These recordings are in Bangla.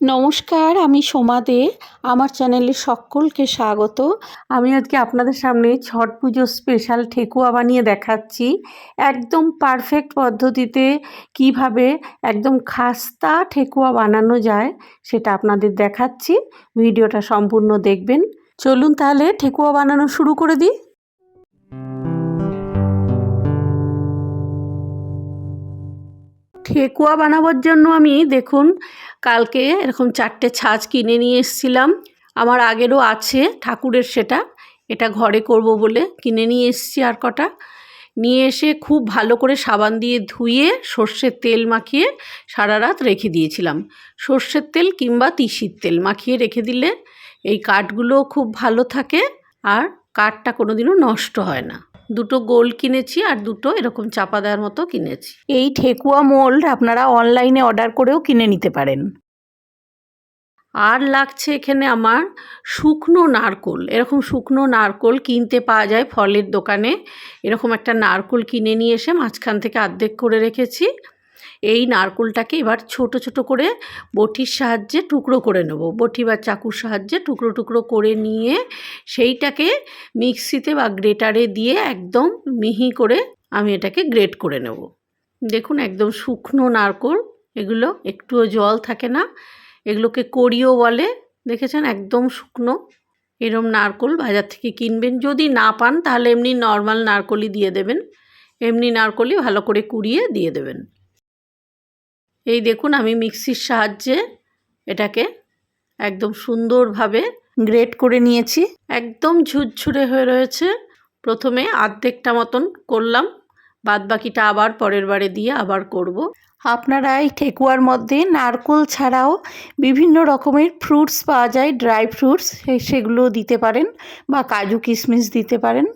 নমস্কার, আমি সোমা দে। আমার চ্যানেলে সকলকে স্বাগত। আমি আজকে আপনাদের সামনে ছট পুজো স্পেশাল ঠেকুয়া বানিয়ে দেখাচ্ছি। একদম পারফেক্ট পদ্ধতিতে কীভাবে একদম খাস্তা ঠেকুয়া বানানো যায় সেটা আপনাদের দেখাচ্ছি। ভিডিওটা সম্পূর্ণ দেখবেন। চলুন তাহলে ঠেকুয়া বানানো শুরু করে দিই। ঠেকুয়া বানাবার জন্য আমি, দেখুন, কালকে এরকম চারটে ছাঁচ কিনে নিয়ে এসেছিলাম। আমার আগেরও আছে ঠাকুরের সেটা, এটা ঘরে করব বলে কিনে নিয়ে এসেছি আর কটা। নিয়ে এসে খুব ভালো করে সাবান দিয়ে ধুয়ে সর্ষের তেল মাখিয়ে সারা রাত রেখে দিয়েছিলাম। সর্ষের তেল কিংবা তিসির তেল মাখিয়ে রেখে দিলে এই কাঠগুলো খুব ভালো থাকে আর কাঠটা কোনো দিনও নষ্ট হয় না। দুটো গোল কিনেছি আর দুটো এরকম চাপা দেওয়ার মতো কিনেছি। এই ঠেকুয়া মোল্ড আপনারা অনলাইনে অর্ডার করেও কিনে নিতে পারেন। আর লাগছে এখানে আমার শুকনো নারকোল। এরকম শুকনো নারকোল কিনতে পাওয়া যায় ফলের দোকানে। এরকম একটা নারকোল কিনে নিয়ে এসে মাঝখান থেকে আর্ধেক করে রেখেছি। এই নারকোলটাকে এবার ছোট ছোট করে বটির সাহায্যে টুকরো করে নেব। বটি বা চাকুর সাহায্যে টুকরো টুকরো করে নিয়ে সেইটাকে মিক্সিতে বা গ্রেটারে দিয়ে একদম মিহি করে আমি এটাকে গ্রেট করে নেব। দেখুন একদম শুকনো নারকোল, এগুলো একটুও জল থাকে না, এগুলোকে কড়িও বলে, দেখেছেন একদম শুকনো। এরম নারকোল বাজার থেকে কিনবেন, যদি না পান তাহলে এমনি নর্মাল নারকোলই দিয়ে দেবেন, এমনি নারকোলই ভালো করে কুড়িয়ে দিয়ে দেবেন। এই দেখুন, আমি মিক্সির সাহায্যে এটাকে একদম সুন্দরভাবে গ্রেট করে নিয়েছি। একদম ঝুরঝুরে হয়ে রয়েছে। প্রথমে আর্ধেকটা মতন করলাম বাদ বাকিটা আবার পরের বারে দিয়ে আবার করব। আপনারা এই ঠেকুয়ার মধ্যে নারকোল ছাড়াও বিভিন্ন রকমের ফ্রুটস পাওয়া যায়, ড্রাই ফ্রুটস সেগুলো দিতে পারেন বা কাজু কিশমিশ দিতে পারেন।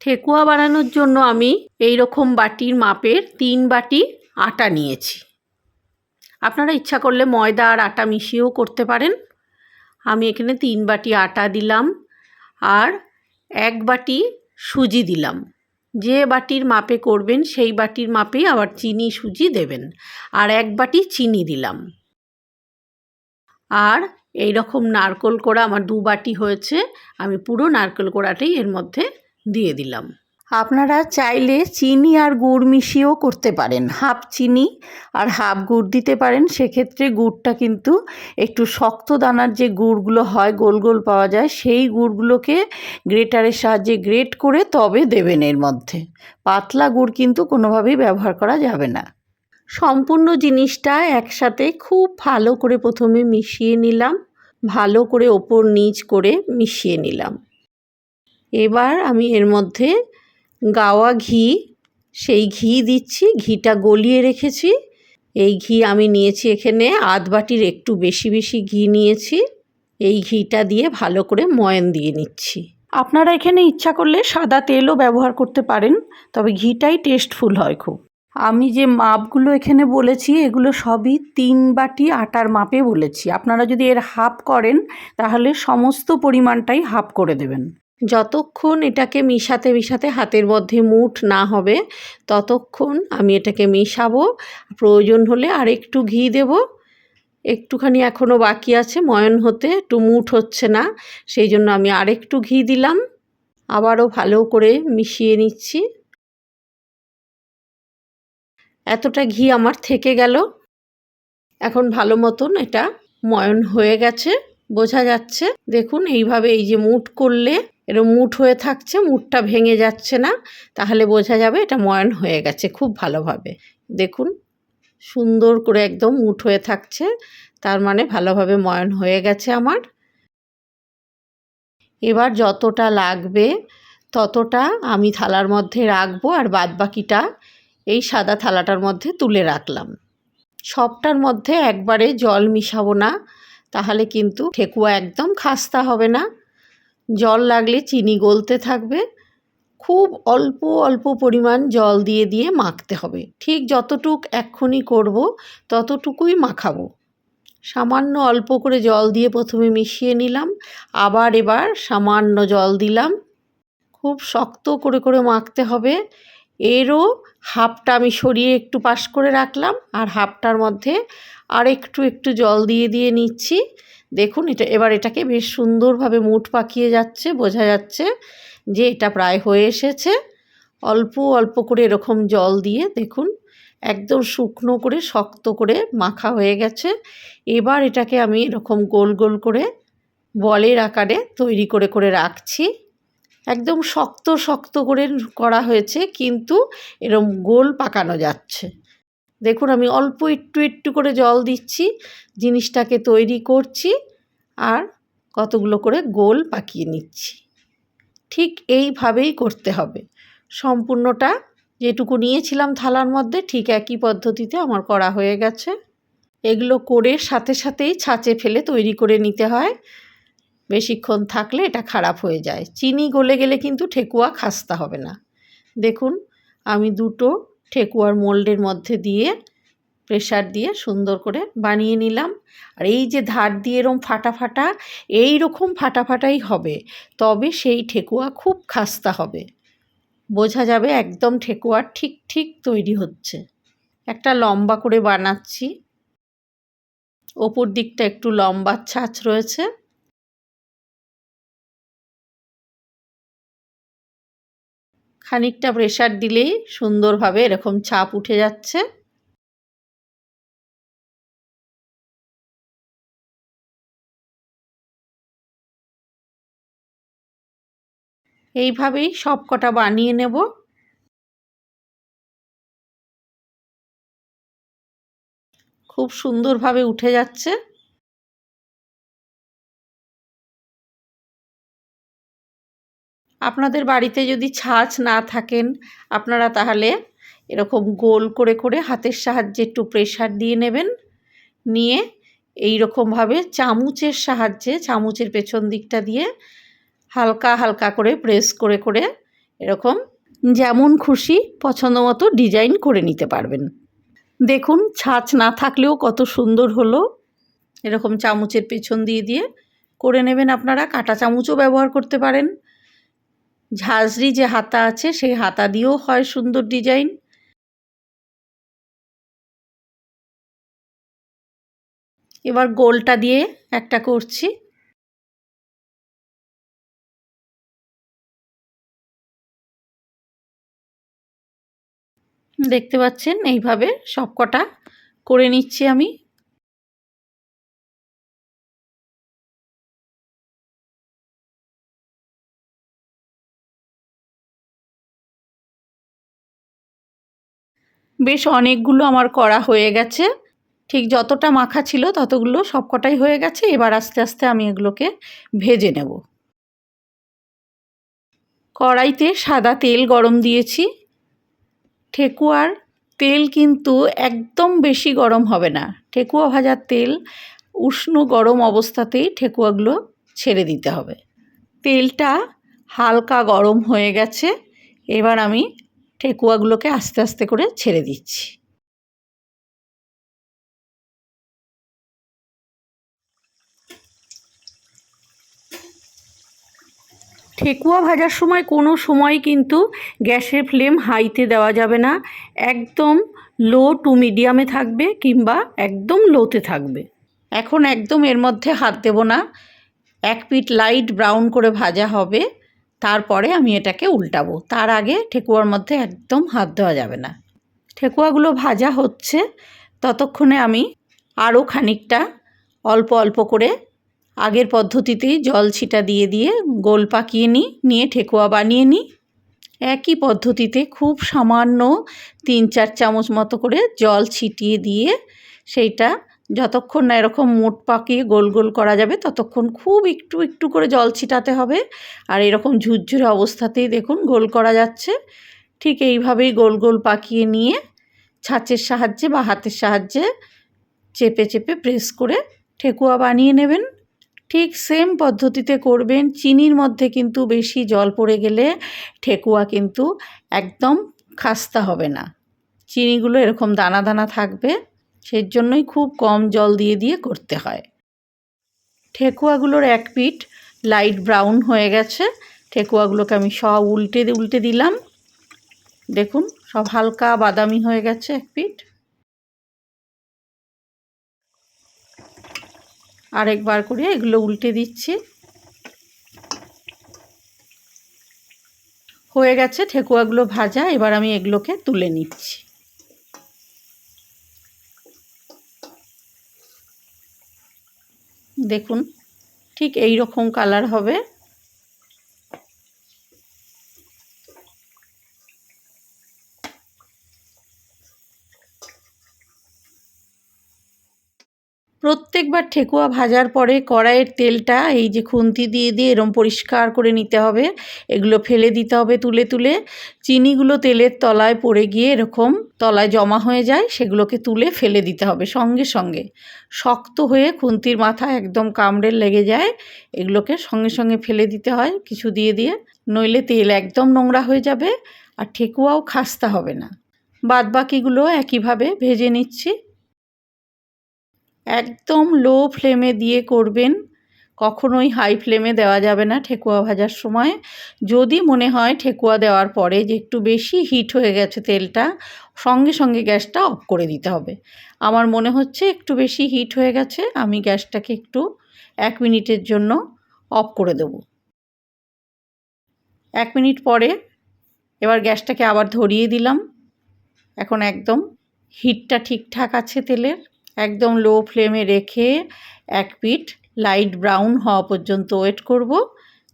ঠেকুয়া বানানোর জন্য আমি এই রকম বাটির মাপের তিন বাটি আটা নিয়েছি। আপনারা ইচ্ছা করলে ময়দা আর আটা মিশিয়েও করতে পারেন। আমি এখানে তিন বাটি আটা দিলাম আর এক বাটি সুজি দিলাম। যে বাটির মাপে করবেন, সেই বাটির মাপেই আবার চিনি, সুজি দেবেন আর এক বাটি চিনি দিলাম। আর এই রকম নারকোল কোড়া আমার দু বাটি হয়েছে, আমি পুরো নারকেল কোড়াটাই এর মধ্যে দিয়ে দিলাম। আপনারা চাইলে চিনি আর গুড় মিশিয়েও করতে পারেন। হাফ চিনি আর হাফ গুড় দিতে পারেন। সেক্ষেত্রে গুড়টা কিন্তু একটু শক্ত দানার যে গুড়গুলো হয়, গোল গোল পাওয়া যায়, সেই গুড়গুলোকে গ্রেটারের সাহায্যে গ্রেট করে তবে দেবেন এর মধ্যে। পাতলা গুড় কিন্তু কোনোভাবেই ব্যবহার করা যাবে না। সম্পূর্ণ জিনিসটা একসাথে খুব ভালো করে প্রথমে মিশিয়ে নিলাম। ভালো করে ওপর নিচ করে মিশিয়ে নিলাম। এবার আমি এর মধ্যে গাওয়া ঘি, সেই ঘি দিচ্ছি, ঘিটা গলিয়ে রেখেছি। এই ঘি আমি নিয়েছি এখানে, আধ বাটির একটু বেশি বেশি ঘি নিয়েছি। এই ঘিটা দিয়ে ভালো করে ময়ান দিয়ে নিচ্ছি। আপনারা এখানে ইচ্ছা করলে সাদা তেলও ব্যবহার করতে পারেন, তবে ঘিটাই টেস্টফুল হয় খুব। আমি যে মাপগুলো এখানে বলেছি, এগুলো সবই তিন বাটি আটার মাপে বলেছি। আপনারা যদি এর হাফ করেন, তাহলে সমস্ত পরিমাণটাই হাফ করে দেবেন। যতক্ষণ এটাকে মিশাতে মিশাতে হাতের মধ্যে মুঠ না হবে, ততক্ষণ আমি এটাকে মিশাবো। প্রয়োজন হলে আর একটু ঘি দেব। একটুখানি এখনও বাকি আছে, ময়ন হতে একটু মুঠ হচ্ছে না, সেই জন্য আমি আর একটু ঘি দিলাম। আবারও ভালো করে মিশিয়ে নিচ্ছি। এতটা ঘি আমার থেকে গেল। এখন ভালো মতন এটা ময়ন হয়ে গেছে, বোঝা যাচ্ছে। দেখুন, এইভাবে এই যে মুঠ করলে এরকম মুঠ হয়ে থাকছে, মুঠটা ভেঙে যাচ্ছে না, তাহলে বোঝা যাবে এটা ময়ান হয়ে গেছে, খুব ভালোভাবে। দেখুন, সুন্দর করে একদম মুঠ হয়ে থাকছে, তার মানে ভালোভাবে ময়ান হয়ে গেছে আমার। এবার যতটা লাগবে, ততটা আমি থালার মধ্যে রাখব আর বাদ বাকিটা এই সাদা থালাটার মধ্যে তুলে রাখলাম। সবটার মধ্যে একবারে জল মিশাবো না, তাহলে কিন্তু ঠেকুয়া একদম খাস্তা হবে না। জল লাগলে চিনি গলতে থাকবে। খুব অল্প অল্প পরিমাণ জল দিয়ে দিয়ে মাখতে হবে। ঠিক যতটুক এক্ষুনি করব, ততটুকুই মাখাবো। সামান্য অল্প করে জল দিয়ে প্রথমে মিশিয়ে নিলাম। আবার এবার সামান্য জল দিলাম। খুব শক্ত করে করে মাখতে হবে। এরও হাফটা আমি সরিয়ে একটু পাশ করে রাখলাম। আর হাফটার মধ্যে আর একটু একটু জল দিয়ে দিয়ে নিচ্ছি। দেখুন, এটা, এবার এটাকে বেশ সুন্দরভাবে মুঠ পাকিয়ে যাচ্ছে, বোঝা যাচ্ছে যে এটা প্রায় হয়ে এসেছে। অল্প অল্প করে এরকম জল দিয়ে দেখুন, একদম শুকনো করে, শক্ত করে মাখা হয়ে গেছে। এবার এটাকে আমি এরকম গোল গোল করে বলের আকারে তৈরি করে করে রাখছি। একদম শক্ত শক্ত করে করা হয়েছে, কিন্তু এরম গোল পাকানো যাচ্ছে। দেখুন, আমি অল্প একটু একটু করে জল দিচ্ছি, জিনিসটাকে তৈরি করছি আর কতগুলো করে গোল পাকিয়ে নিচ্ছি। ঠিক এইভাবেই করতে হবে। সম্পূর্ণটা যেটুকু নিয়েছিলাম থালার মধ্যে, ঠিক একই পদ্ধতিতে আমার করা হয়ে গেছে। এগুলো করে সাথে সাথেই ছাঁচে ফেলে তৈরি করে নিতে হয়। বেশিক্ষণ থাকলে এটা খারাপ হয়ে যায়। চিনি গলে গেলে কিন্তু ঠেকুয়া খাস্তা হবে না। দেখুন, আমি দুটো ঠেকুয়ার মোল্ডের মধ্যে দিয়ে প্রেশার দিয়ে সুন্দর করে বানিয়ে নিলাম। আর এই যে ধার দিয়ে এরম ফাটা ফাটা এই রকম ফাটা ফাটাই হবে। তবে সেই ঠেকুয়া খুব খাস্তা হবে। বোঝা যাবে একদম ঠেকুয়া ঠিক ঠিক তৈরি হচ্ছে। একটা লম্বা করে বানাচ্ছি। ওপর দিকটা একটু লম্বা ছাঁচ রয়েছে। খানিকটা প্রেশার দিলেই সুন্দরভাবে এরকম ছাপ উঠে যাচ্ছে। এইভাবেই সব কটা বানিয়ে নেব। খুব সুন্দরভাবে উঠে যাচ্ছে। আপনাদের বাড়িতে যদি ছাঁচ না থাকেন, আপনারা তাহলে এরকম গোল করে করে হাতের সাহায্যে একটু প্রেশার দিয়ে নেবেন। নিয়ে এই রকমভাবে চামচের সাহায্যে, চামচের পেছন দিকটা দিয়ে হালকা হালকা করে প্রেস করে করে এরকম যেমন খুশি পছন্দ মতো ডিজাইন করে নিতে পারবেন। দেখুন, ছাঁচ না থাকলেও কত সুন্দর হলো। এরকম চামচের পেছন দিয়ে দিয়ে করে নেবেন আপনারা। কাটা চামচও ব্যবহার করতে পারেন। ঝাঁঝরি যে হাতা আছে, সেই হাতা দিয়েও হয় সুন্দর ডিজাইন। এবার গোলটা দিয়ে একটা করছি। দেখতে পাচ্ছেন, এইভাবে সব কটা করে নিচ্ছি আমি। বেশ অনেকগুলো আমার করা হয়ে গেছে। ঠিক যতটা মাখা ছিল ততগুলো সবকটাই হয়ে গেছে। এবার আস্তে আস্তে আমি এগুলোকে ভেজে নেব। কড়াইতে সাদা তেল গরম দিয়েছি। ঠেকুয়ার তেল কিন্তু একদম বেশি গরম হবে না। ঠেকুয়া ভাজার তেল, উষ্ণ গরম অবস্থাতেই ঠেকুয়াগুলো ছেড়ে দিতে হবে। তেলটা হালকা গরম হয়ে গেছে। এবার আমি ঠেকুয়াগুলোকে আস্তে আস্তে করে ছেড়ে দিচ্ছি। ঠেকুয়া ভাজার সময় কোনো সময় কিন্তু গ্যাসের ফ্লেম হাইতে দেওয়া যাবে না। একদম লো টু মিডিয়ামে থাকবে কিংবা একদম লোতে থাকবে। এখন একদম এর মধ্যে হাত দেব না। এক পিট লাইট ব্রাউন করে ভাজা হবে। তারপরে আমি এটাকে উল্টাবো। তার আগে ঠেকুয়ার মধ্যে একদম হাত দেওয়া যাবে না। ঠেকুয়াগুলো ভাজা হচ্ছে, ততক্ষণে আমি আরও খানিকটা অল্প অল্প করে আগের পদ্ধতিতেই জল ছিটা দিয়ে দিয়ে গোল পাকিয়ে নিই, নিয়ে ঠেকুয়া বানিয়ে নিই। একই পদ্ধতিতে খুব সামান্য তিন চার চামচ মতো করে জল ছিটিয়ে দিয়ে সেইটা যতক্ষণ না এরকম মোট পাকিয়ে গোল গোল করা যাবে, ততক্ষণ খুব একটু একটু করে জল ছিটাতে হবে। আর এরকম ঝুরঝুরে অবস্থাতেই দেখুন গোল করা যাচ্ছে। ঠিক এইভাবেই গোল গোল পাকিয়ে নিয়ে ছাঁচের সাহায্যে বা হাতের সাহায্যে চেপে চেপে প্রেস করে ঠেকুয়া বানিয়ে নেবেন। ঠিক সেম পদ্ধতিতে করবেন। চিনির মধ্যে কিন্তু বেশি জল পড়ে গেলে ঠেকুয়া কিন্তু একদম খাস্তা হবে না। চিনিগুলো এরকম দানা দানা থাকবে। সেই জন্যই খুব কম জল দিয়ে দিয়ে করতে হয়। ঠেকুয়াগুলোর এক পিঠ লাইট ব্রাউন হয়ে গেছে। ঠেকুয়াগুলোকে আমি সব উল্টে উল্টে দিলাম। দেখুন, সব হালকা বাদামি হয়ে গেছে এক পিঠ। আরেকবার করে এগুলো উল্টে দিচ্ছি। হয়ে গেছে ঠেকুয়াগুলো ভাজা। এবার আমি এগুলোকে তুলে নিচ্ছি। দেখুন ঠিক এই রকম কালার হবে। প্রত্যেকবার ঠেকুয়া ভাজার পরে কড়াইয়ের তেলটা, এই যে খুন্তি দিয়ে দিয়ে এরম পরিষ্কার করে নিতে হবে। এগুলো ফেলে দিতে হবে তুলে তুলে। চিনিগুলো তেলের তলায় পড়ে গিয়ে এরকম তলায় জমা হয়ে যায়, সেগুলোকে তুলে ফেলে দিতে হবে সঙ্গে সঙ্গে। শক্ত হয়ে খুন্তির মাথা একদম কামড়ে লেগে যায়, এগুলোকে সঙ্গে সঙ্গে ফেলে দিতে হয় কিছু দিয়ে দিয়ে। নইলে তেল একদম নোংরা হয়ে যাবে আর ঠেকুয়াও খাস্তা হবে না। বাদ বাকিগুলো একইভাবে ভেজে নিচ্ছি। একদম লো ফ্লেমে দিয়ে করবেন। কখনোই হাই ফ্লেমে দেওয়া যাবে না ঠেকুয়া ভাজার সময়। যদি মনে হয় ঠেকুয়া দেওয়ার পরে যে একটু বেশি হিট হয়ে গেছে তেলটা, সঙ্গে সঙ্গে গ্যাসটা অফ করে দিতে হবে। আমার মনে হচ্ছে একটু বেশি হিট হয়ে গেছে, আমি গ্যাসটাকে একটু এক মিনিটের জন্য অফ করে দেব। এক মিনিট পরে এবার গ্যাসটাকে আবার ধরিয়ে দিলাম। এখন একদম হিটটা ঠিকঠাক আছে তেলের। একদম লো ফ্লেমে রেখে এক পিঠ লাইট ব্রাউন হওয়া পর্যন্ত ওয়েট করব।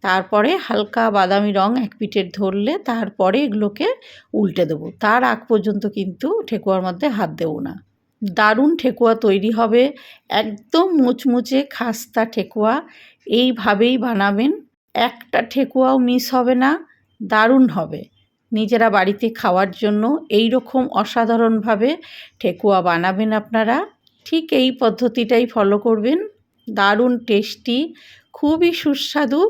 তারপরে হালকা বাদামি রং এক পিঠের ধরলে তারপরে এগুলোকে উল্টে দেবো। তার আগ পর্যন্ত কিন্তু ঠেকুয়ার মধ্যে হাত দেবো না। দারুণ ঠেকুয়া তৈরি হবে। একদম মুচমুচে খাস্তা ঠেকুয়া। এইভাবেই বানাবেন। একটা ঠেকুয়াও মিস হবে না। দারুণ হবে। নিজেরা বাড়িতে খাওয়ার জন্য এই রকম অসাধারণভাবে ঠেকুয়া বানাবেন আপনারা। ঠিক এই পদ্ধতিটাই ফলো করবেন। দারুণ টেস্টি খুবই সুস্বাদু,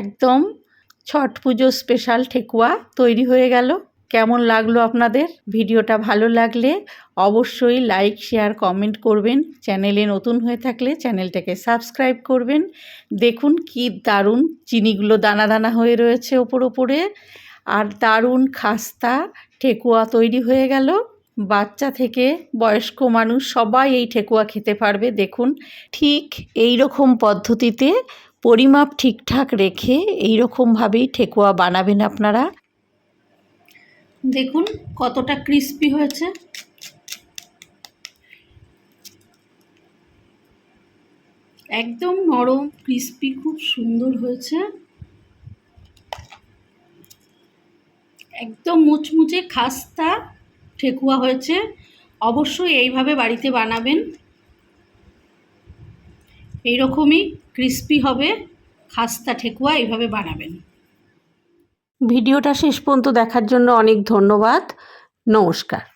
একদম ছট পুজো স্পেশাল ঠেকুয়া তৈরি হয়ে গেল। কেমন লাগল আপনাদের? ভিডিওটা ভালো লাগলে অবশ্যই লাইক শেয়ার কমেন্ট করবেন। চ্যানেলে নতুন হয়ে থাকলে চ্যানেলটাকে সাবস্ক্রাইব করবেন। দেখুন কি দারুণ চিনিগুলো দানা দানা হয়ে রয়েছে ওপর ওপরে। আর দারুণ খাস্তা ঠেকুয়া তৈরি হয়ে গেল। বাচ্চা থেকে বয়স্ক মানুষ সবাই এই ঠেকুয়া খেতে পারবে। দেখুন, ঠিক এই রকম পদ্ধতিতে পরিমাপ ঠিকঠাক রেখে এই রকমভাবেই ঠেকুয়া বানাবেন আপনারা। দেখুন, কতটা ক্রিস্পি হয়েছে। একদম নরম ক্রিস্পি খুব সুন্দর হয়েছে। একদম মুচমুচে, খাস্তা ঠেকুয়া হয়েছে, অবশ্যই এইভাবে বাড়িতে বানাবেন। এইরকমই ক্রিস্পি হবে, খাস্তা ঠেকুয়া এইভাবে বানাবেন। ভিডিওটা শেষ পর্যন্ত দেখার জন্য অনেক ধন্যবাদ। নমস্কার।